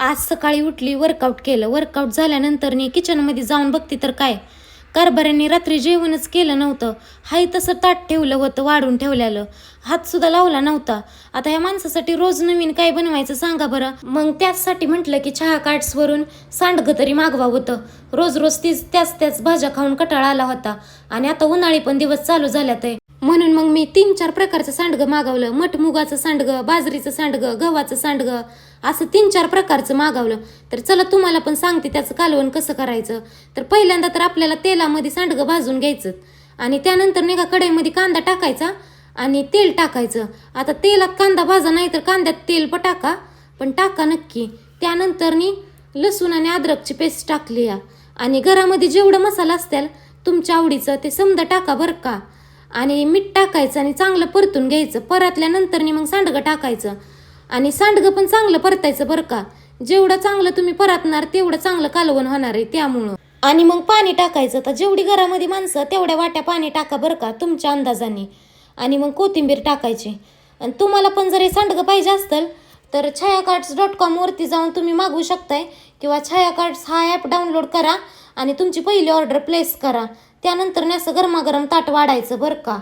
आज सकाळी उठली वर्कआउट केलं. वर्कआउट झाल्यानंतर नी किचनमध्ये जाऊन बघते तर काय? कारभाऱ्यांनी रात्री जेवणच केलं नव्हतं. हाय तसं ताट ठेवलं होतं वाढून ठेवलेलं. हातसुद्धा लावला नव्हता. आता ह्या माणसासाठी रोज नवीन काय बनवायचं सांगा बरं. मग त्याचसाठी म्हटलं की चहा कार्ड्सवरून सांडगं तरी मागवा होतं. रोज रोज तीच त्याच त्याच भाज्या खाऊन कटाळा आला होता. आणि आता उन्हाळी पण दिवस चालू झाल्यात आहे. म्हणून मग मी तीन चार प्रकारचं सांडगं मागवलं. मठ मुगाचं सांडगं बाजरीचं सांडगं गव्हाचं सांडगं. असं तीन चार प्रकारचं मागवलं. तर चला तुम्हाला पण सांगते त्याचं कालवण कसं करायचं. तर पहिल्यांदा तर आपल्याला तेलामध्ये सांडगं भाजून घ्यायचं. आणि त्यानंतर नाही का कढईमध्ये कांदा टाकायचा आणि तेल टाकायचं. आता तेलात कांदा भाजा नाही तर कांद्यात तेल पण टाका. पण टाका नक्की. त्यानंतरनी लसूण आणि अद्रकची पेस्ट टाकली या. आणि घरामध्ये जेवढं मसाला असतील तुमच्या आवडीचं ते समजा टाका बरं का. आणि मीठ टाकायचं आणि चांगलं परतून घ्यायचं. परतल्यानंतरनी मग सांडगं टाकायचं. आणि सांडगं पण चांगलं परतायचं बरं का. जेवढं चांगलं तुम्ही परतणार तेवढं चांगलं कालवण होणार आहे त्यामुळं. आणि मग पाणी टाकायचं तर जेवढी घरामध्ये माणसं तेवढ्या वाट्या पाणी टाका बरं का तुमच्या अंदाजाने. आणि मग कोथिंबीर टाकायची. आणि तुम्हाला पण जर हे सांडगं पाहिजे असतं तर छाया कार्ड्स डॉट कॉमवरती जाऊन तुम्ही मागवू शकताय. किंवा छाया कार्ड्स हा ॲप डाउनलोड करा आणि तुमची पहिली ऑर्डर प्लेस करा. त्यानंतर असं गरमागरम ताट वाढायचं बरं का.